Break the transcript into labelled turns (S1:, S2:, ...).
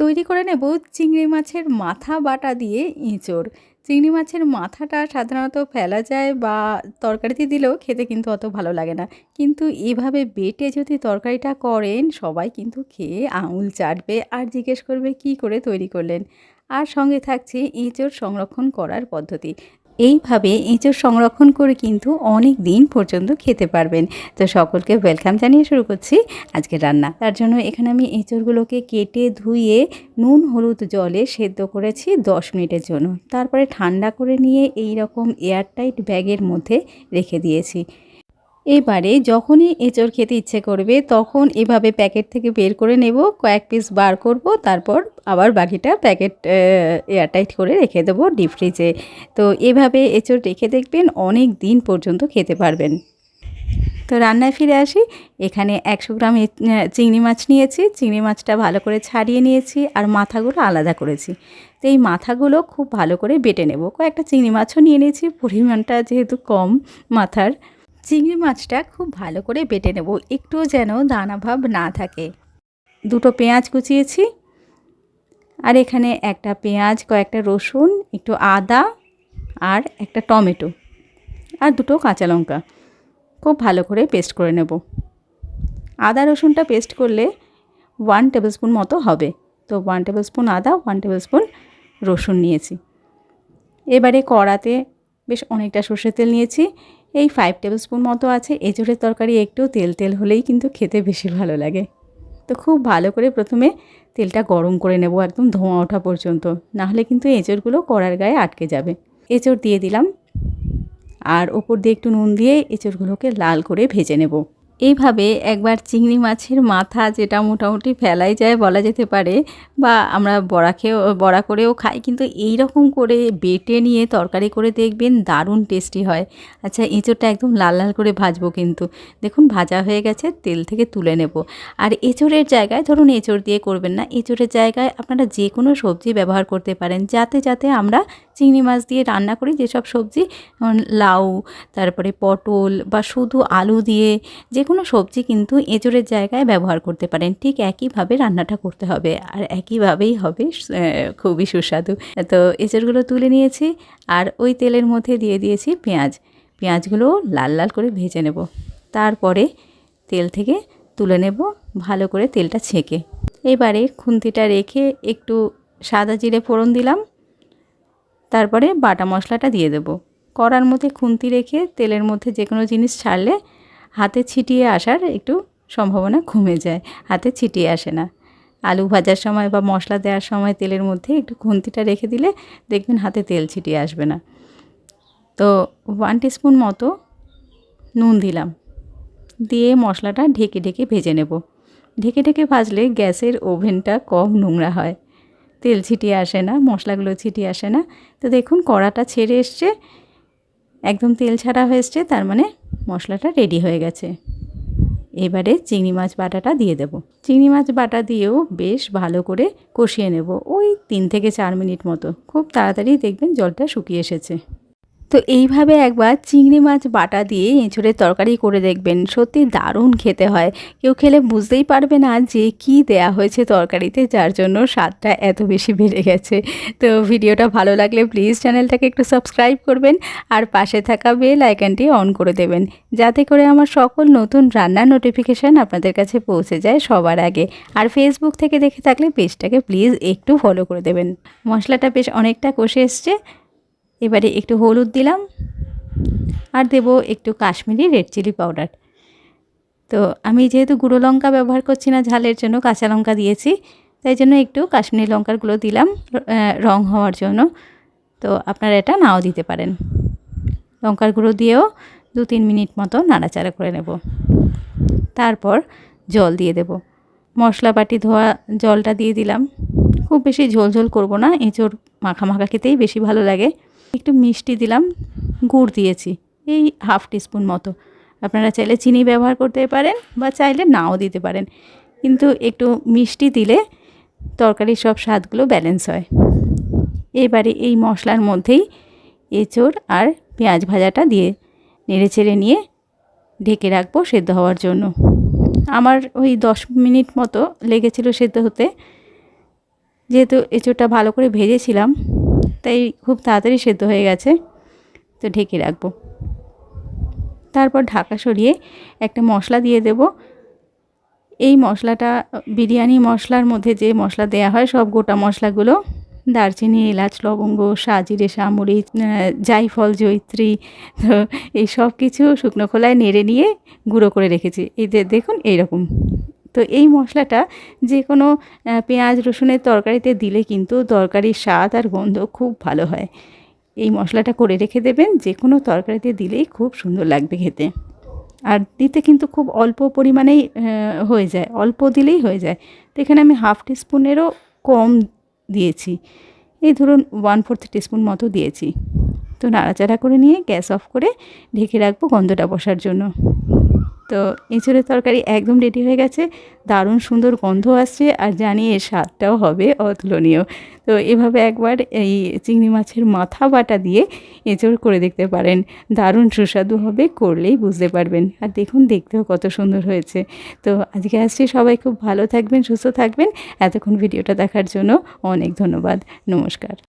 S1: তৈরি করে নেব চিংড়ি মাছের মাথা বাটা দিয়ে এঁচোড়। চিংড়ি মাছের মাথাটা সাধারণত ফেলা যায় বা তরকারিতে দিলেও খেতে কিন্তু অত ভালো লাগে না। কিন্তু এভাবে বেটে যদি তরকারিটা করেন, সবাই কিন্তু খেয়ে আঙুল চাটবে আর জিজ্ঞেস করবে, কি করে তৈরি করলেন? আর সঙ্গে থাকছে এঁচোড় সংরক্ষণ করার পদ্ধতি। এইভাবে এঁচোড় সংরক্ষণ করে কিন্তু অনেক দিন পর্যন্ত খেতে পারবেন। তো সকলকে ওয়েলকাম জানিয়ে শুরু করছি আজকে রান্না। তার জন্য এখানে আমি এঁচোড়গুলোকে কেটে ধুয়ে নুন, হলুদ জলে সেদ্ধ করেছি দশ মিনিটের জন্য। তারপরে ঠান্ডা করে নিয়ে এই রকম এয়ারটাইট ব্যাগের মধ্যে রেখে দিয়েছি। এবারে যখনই এঁচড় খেতে ইচ্ছে করবে, তখন এভাবে প্যাকেট থেকে বের করে নেব, কয়েক পিস বার করব, তারপর আবার বাকিটা প্যাকেট এয়ারটাইট করে রেখে দেবো ডিপ ফ্রিজে তো এভাবে এঁচড় রেখে দেখবেন, অনেক দিন পর্যন্ত খেতে পারবেন। তো রান্নায় ফিরে আসি, এখানে একশো গ্রাম চিংড়ি মাছ নিয়েছি, চিংড়ি মাছটা ভালো করে ছাড়িয়ে নিয়েছি, আর মাথাগুলো আলাদা করেছি। তো এই মাথাগুলো খুব ভালো করে বেটে নেব। কয়েকটা চিংড়ি মাছও নিয়ে নিয়েছি, পরিমাণটা যেহেতু কম মাথার চিংড়ি মাছটা খুব ভালো করে বেটে নেব, একটুও যেন দানা ভাব না থাকে। দুটো পেঁয়াজ কুচিয়েছি, আর এখানে একটা পেঁয়াজ, কয়েকটা রসুন, একটু আদা, আর একটা টমেটো, আর দুটো কাঁচা লঙ্কা। খুব ভালো করে পেস্ট করে নেব। আদা রসুনটা পেস্ট করলে ওয়ান টেবিল স্পুন মতো হবে। তো ওয়ান টেবিল স্পুন আদা, ওয়ান টেবিল স্পুন রসুন নিয়েছি। এবারে কড়াতে বেশ অনেকটা সর্ষের তেল নিয়েছি এই ফাইভ টেবিল স্পুন মতো আছে, এঁচড়ের তরকারি একটু তেল তেল হলেই কিন্তু খেতে বেশি ভালো লাগে। তো খুব ভালো করে প্রথমে তেলটা গরম করে নেব, একদম ধোঁয়া ওঠা পর্যন্ত। নাহলে কিন্তু এঁচড়গুলো কড়ার গায়ে আটকে যাবে। এঁচড় দিয়ে দিলাম। আর ওপর দিয়ে একটু নুন দিয়ে এঁচড়গুলোকে লাল করে ভেজে নেব। এইভাবে একবার চিংড়ি মাছের মাথা যেটা মোটামুটি ফেলাই যায় বলা যেতে পারে, বা আমরা বড়া খেয়েও, বড়া করেও খাই, কিন্তু এই রকম করে বেটে নিয়ে তরকারি করে দেখবেন দারুণ টেস্টি হয়। আচ্ছা এঁচোড়টা একদম লাল লাল করে ভাজবো কিন্তু। দেখুন, ভাজা হয়ে গেছে, তেল থেকে তুলে নেব। আর এঁচোড়ের জায়গায়, ধরুন এঁচোড় দিয়ে করবেন না, এঁচোড়ের জায়গায় আপনারা যে কোনো সবজি ব্যবহার করতে পারেন। যাতে যাতে আমরা চিংড়ি মাছ দিয়ে রান্না করি, যেসব সবজি লাউ, তারপরে পটল, বা শুধু আলু দিয়ে যে কোনো সবজি কিন্তু এঁচড়ের জায়গায় ব্যবহার করতে পারেন। ঠিক একইভাবে রান্নাটা করতে হবে আর একইভাবেই হবে খুবই সুস্বাদু। তো এঁচড়গুলো তুলে নিয়েছি আর ওই তেলের মধ্যে দিয়ে দিয়েছি পেঁয়াজ। পেঁয়াজগুলো লাল লাল করে ভেজে নেব। তারপরে তেল থেকে তুলে নেব ভালো করে তেলটা ছেঁকে। এবারে খুন্তিটা রেখে একটু সাদা জিরে ফোড়ন দিলাম। তারপরে বাটা মশলাটা দিয়ে দেব। কড়ার মধ্যে খুন্তি রেখে তেলের মধ্যে যে কোনো জিনিস ছাড়লে হাতে ছিটিয়ে আসার একটু সম্ভাবনা কমে যায়। হাতে ছিটিয়ে আসে না। আলু ভাজার সময় বা মশলা দেওয়ার সময় তেলের মধ্যে একটু খুন্তিটা রেখে দিলে দেখবেন হাতে তেল ছিটিয়ে আসবে না। তো ওয়ান টিস্পুন মতো নুন দিলাম। দিয়ে মশলাটা ঢেকে ঢেকে ভেজে নেব। ঢেকে ঢেকে ভাজলে গ্যাসের ওভেনটা কম নোংরা হয়। তেল ছিটিয়ে আসে না, মশলাগুলো ছিটিয়ে আসে না। তো দেখুন কড়াটা ছেড়ে এসছে। একদম তেল ছাড়া হয়েছে তার মানে মশলাটা রেডি হয়ে গেছে। এবারে চিংড়ি মাছ বাটাটা দিয়ে দেব। চিংড়ি মাছ বাটা দিয়েও বেশ ভালো করে কষিয়ে নেব। ওই তিন থেকে চার মিনিট মতো। খুব তাড়াতাড়ি দেখবেন জলটা শুকিয়ে এসেছে। তো এইভাবে একবার চিংড়ি মাছ বাটা দিয়ে এঁচড়ের তরকারি করে দেখবেন, সত্যি দারুণ খেতে হয়। কেউ খেলে বুঝতেই পারবে না যে কি দেয়া হয়েছে তরকারিতে, যার জন্য স্বাদটা এত বেশি বেড়ে গেছে। তো ভিডিওটা ভালো লাগলে প্লিজ চ্যানেলটাকে একটু সাবস্ক্রাইব করবেন আর পাশে থাকা বেল আইকনটি অন করে দেবেন, যাতে করে আমার সকল নতুন রান্নার নোটিফিকেশান আপনাদের কাছে পৌঁছে যায় সবার আগে। আর ফেসবুক থেকে দেখে থাকলে পেজটাকে প্লিজ একটু ফলো করে দেবেন। মশলাটা বেশ অনেকটা কষে এসছে। এবারে একটু হলুদ দিলাম আর দেব একটু কাশ্মীরি রেড চিলি পাউডার। তো আমি যেহেতু গুঁড়ো লঙ্কা ব্যবহার করছি না ঝালের জন্য, কাঁচা লঙ্কা দিয়েছি, তাই জন্য একটু কাশ্মীরি লঙ্কারগুলো দিলাম রং হওয়ার জন্য। তো আপনারা এটা নাও দিতে পারেন। লঙ্কার গুঁড়ো দিয়েও দু তিন মিনিট মতো নাড়াচাড়া করে নেব। তারপর জল দিয়ে দেব। মশলা বাটি ধোয়া জলটা দিয়ে দিলাম। খুব বেশি ঝোল ঝোল করব না, এঁচোড় মাখা মাখা খেতেই বেশি ভালো লাগে। একটু মিষ্টি দিলাম, গুড় দিয়েছি, এই হাফ টিস্পুন মতো। আপনারা চাইলে চিনি ব্যবহার করতে পারেন বা চাইলে নাও দিতে পারেন। কিন্তু একটু মিষ্টি দিলে তরকারির সব স্বাদগুলো ব্যালেন্স হয়। এবারে এই মশলার মধ্যেই এঁচড় আর পেঁয়াজ ভাজাটা দিয়ে নেড়ে চেড়ে নিয়ে ঢেকে রাখব সেদ্ধ হওয়ার জন্য। আমার ওই দশ মিনিট মতো লেগেছিল সেদ্ধ হতে। যেহেতু এঁচোড়টা ভালো করে ভেজেছিলাম তাই খুব তাড়াতাড়ি সেদ্ধ হয়ে গেছে, তো ঢেকে রাখব। তারপর ঢাকা সরিয়ে একটা মশলা দিয়ে দেব। এই মশলাটা, বিরিয়ানি মশলার মধ্যে যে মশলা দেয়া হয়, সব গোটা মশলাগুলো, দারচিনি, এলাচ, লবঙ্গ, সাজিরে সামরিচ জাইফল জৈত্রী তো এই সব কিছু শুকনো খোলায় নেড়ে নিয়ে গুঁড়ো করে রেখেছি। এই দেখুন, এইরকম। তো এই মশলাটা যে কোনো পেঁয়াজ রসুনের তরকারিতে দিলে কিন্তু তরকারির স্বাদ আর গন্ধ খুব ভালো হয়। এই মশলাটা করে রেখে দেবেন যে কোনো তরকারিতে দিলেই খুব সুন্দর লাগবে খেতে। আর দিতে কিন্তু খুব অল্প পরিমাণেই হয়ে যায়, অল্প দিলেই হয়ে যায়। তো এখানে আমি হাফ টিস্পুনেরও কম দিয়েছি। এই ধরুন ওয়ান ফোর্থ টিস্পুন মতো দিয়েছি। তো নাড়াচাড়া করে নিয়ে গ্যাস অফ করে ঢেকে রাখব গন্ধটা বসার জন্য। তো এঁচড়ের তরকারি একদম রেডি হয়ে গেছে। দারুণ সুন্দর গন্ধ আসছে আর জানি এর স্বাদটাও হবে অতুলনীয়। তো এভাবে একবার এই চিংড়ি মাছের মাথা বাটা দিয়ে এঁচড় করে দেখতে পারেন। দারুণ সুস্বাদু হবে, করলেই বুঝতে পারবেন। আর দেখুন, দেখতেও কত সুন্দর হয়েছে। তো আজকে আসছি সবাই খুব ভালো থাকবেন, সুস্থ থাকবেন। এতক্ষণ ভিডিওটা দেখার জন্য অনেক ধন্যবাদ। নমস্কার।